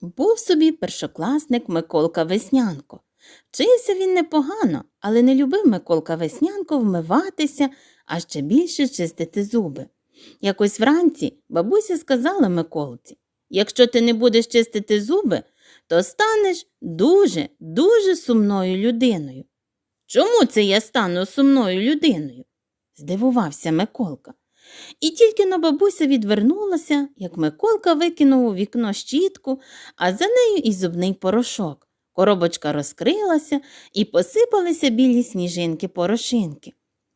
Був собі першокласник Миколка Веснянко. Вчився він непогано, але не любив Миколка Веснянко вмиватися, а ще більше чистити зуби. Якось вранці бабуся сказала Миколці, якщо ти не будеш чистити зуби, то станеш дуже, дуже сумною людиною. Чому це я стану сумною людиною? здивувався Миколка. І тільки на бабуся відвернулася, як Миколка викинув у вікно щітку, а за нею і зубний порошок. Коробочка розкрилася і посипалися білі сніжинки-порошинки.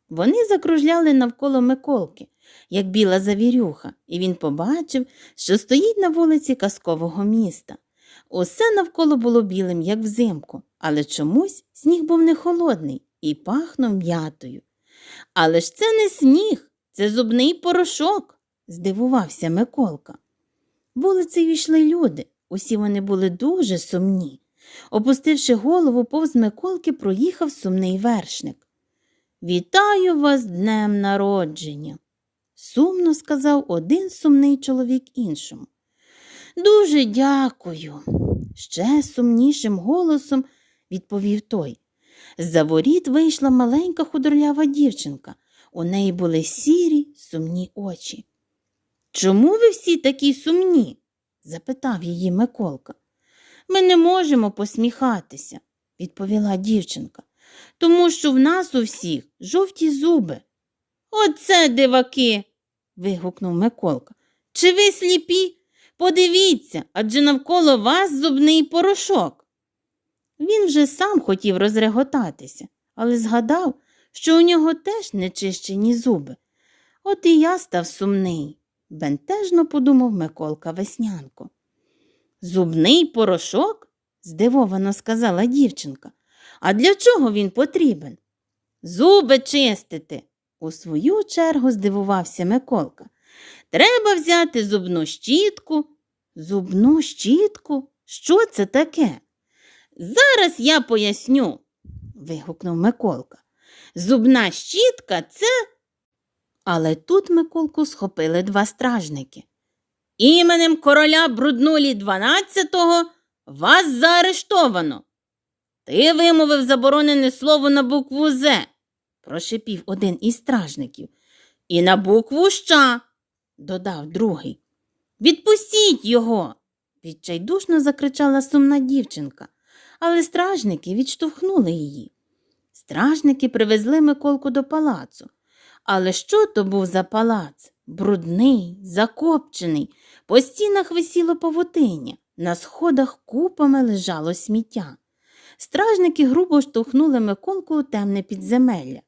Вони закружляли навколо Миколки, як біла завірюха, і він побачив, що стоїть на вулиці казкового міста. Усе навколо було білим, як взимку, але чомусь сніг був не холодний і пахнув м'ятою. Але ж це не сніг, це зубний порошок, здивувався Миколка. Вулицею йшли люди, усі вони були дуже сумні. Опустивши голову, повз Миколки проїхав сумний вершник. Вітаю вас днем народження, сумно сказав один сумний чоловік іншому. Дуже дякую. Ще сумнішим голосом відповів той. З-за воріт вийшла маленька худорлява дівчинка. У неї були сірі, сумні очі. Чому ви всі такі сумні? запитав її Миколка. Ми не можемо посміхатися, відповіла дівчинка, тому що в нас у всіх жовті зуби. Оце диваки. вигукнув Миколка. Чи ви сліпі? Подивіться, адже навколо вас зубний порошок. Він вже сам хотів розреготатися, але згадав, що у нього теж нечищені зуби. От і я став сумний, бентежно подумав Миколка Веснянко. Зубний порошок? здивовано сказала дівчинка. А для чого він потрібен? Зуби чистити, у свою чергу здивувався Миколка. Треба взяти зубну щітку. Зубну щітку? Що це таке? Зараз я поясню, вигукнув Миколка. Зубна щітка це. Але тут Миколку схопили два стражники. Іменем короля Бруднулі XII вас заарештовано. Ти вимовив заборонене слово на букву З, прошепів один із стражників. І на букву Щ, додав другий. Відпустіть його. відчайдушно закричала сумна дівчинка, але стражники відштовхнули її. Стражники привезли Миколку до палацу. Але що то був за палац? Брудний, закопчений, по стінах висіло павутиння, на сходах купами лежало сміття. Стражники грубо штовхнули Миколку у темне підземелля.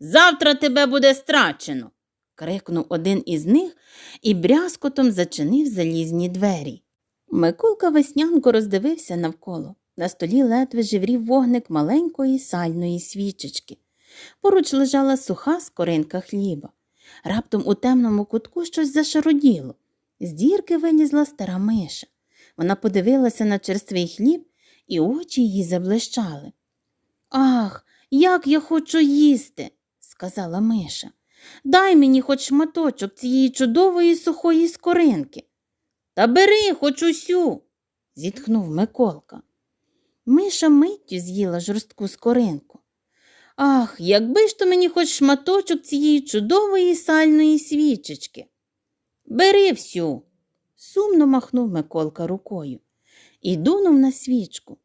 Завтра тебе буде страчено. крикнув один із них і брязкотом зачинив залізні двері. Миколка веснянко роздивився навколо. На столі ледве живрів вогник маленької сальної свічечки. Поруч лежала суха скоринка хліба. Раптом у темному кутку щось зашароділо. З дірки вилізла стара миша. Вона подивилася на черствий хліб, і очі її заблищали. Ах, як я хочу їсти, сказала миша. Дай мені хоч шматочок цієї чудової сухої скоринки. Та бери хоч усю, зітхнув Миколка. Миша миттю з'їла жорстку скоринку. Ах, якби ж то мені хоч шматочок цієї чудової сальної свічечки. Бери всю, сумно махнув Миколка рукою і дунув на свічку.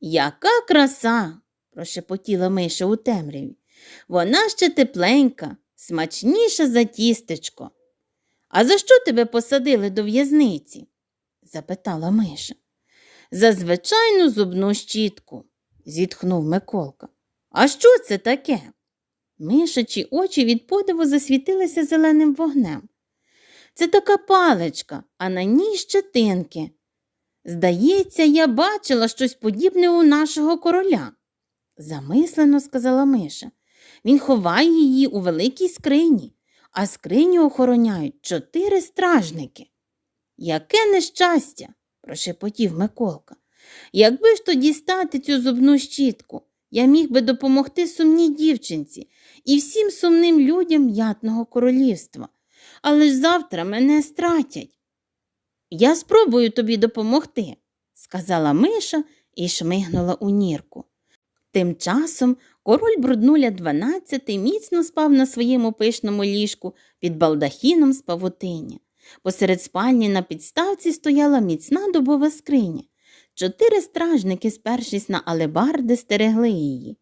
Яка краса, прошепотіла Миша у темряві. Вона ще тепленька, смачніша за тістечко. А за що тебе посадили до в'язниці? запитала Миша. За звичайну зубну щітку, зітхнув Миколка. А що це таке? Мишачі очі від подиву засвітилися зеленим вогнем. Це така паличка, а на ній щетинки. Здається, я бачила щось подібне у нашого короля, замислено сказала Миша. Він ховає її у великій скрині, а скриню охороняють чотири стражники. Яке нещастя, прошепотів Миколка. Якби ж тоді стати цю зубну щітку, я міг би допомогти сумній дівчинці і всім сумним людям ятного королівства. Але ж завтра мене стратять. Я спробую тобі допомогти, сказала Миша і шмигнула у нірку. Тим часом король бруднуля дванадцятий міцно спав на своєму пишному ліжку під балдахіном з павутиння. Посеред спальні на підставці стояла міцна дубова скриня. Чотири стражники, спершись на алебарди, стерегли її.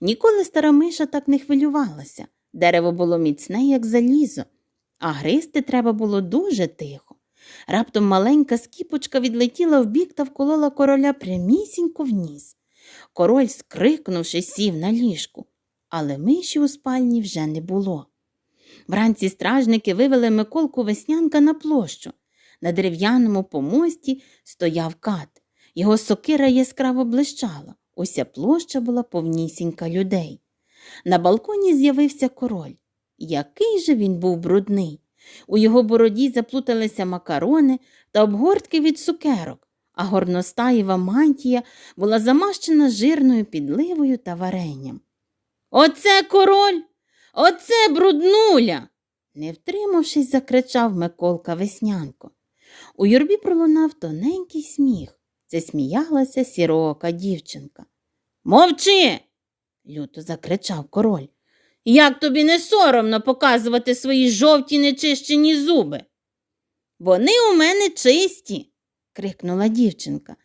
Ніколи стара миша так не хвилювалася. Дерево було міцне, як залізо, а гризти треба було дуже тихо. Раптом маленька скіпочка відлетіла вбік та вколола короля прямісінько в ніс. Король, скрикнувши, сів на ліжку, але миші у спальні вже не було. Вранці стражники вивели Миколку Веснянка на площу. На дерев'яному помості стояв кат. Його сокира яскраво блищала. Уся площа була повнісінька людей. На балконі з'явився король. Який же він був брудний. У його бороді заплуталися макарони та обгортки від цукерок, а горностаєва мантія була замащена жирною підливою та варенням. Оце король! Оце бруднуля. не втримавшись, закричав Миколка Веснянко. У юрбі пролунав тоненький сміх. Це сміялася сіроока дівчинка. Мовчи. люто закричав король. Як тобі не соромно показувати свої жовті нечищені зуби? Вони у мене чисті, крикнула дівчинка.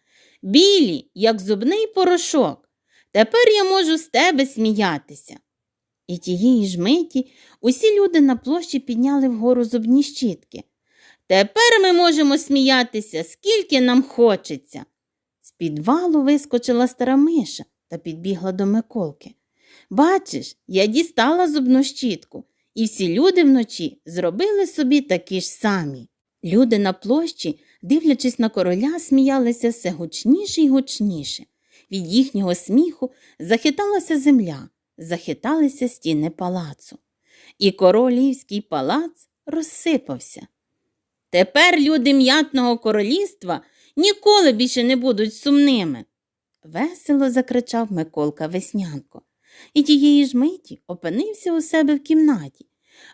Білі, як зубний порошок. Тепер я можу з тебе сміятися. І тієї ж миті усі люди на площі підняли вгору зубні щітки. Тепер ми можемо сміятися, скільки нам хочеться. З підвалу вискочила стара миша та підбігла до Миколки. Бачиш, я дістала зубну щітку, і всі люди вночі зробили собі такі ж самі. Люди на площі, дивлячись на короля, сміялися все гучніше й гучніше. Від їхнього сміху захиталася земля, захиталися стіни палацу. І королівський палац розсипався. Тепер люди м'ятного королівства ніколи більше не будуть сумними. Весело закричав Миколка Веснянко. І тієї ж миті опинився у себе в кімнаті.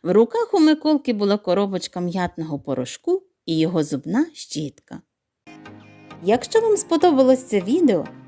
В руках у Миколки була коробочка м'ятного порошку і його зубна щітка. Якщо вам сподобалось це відео,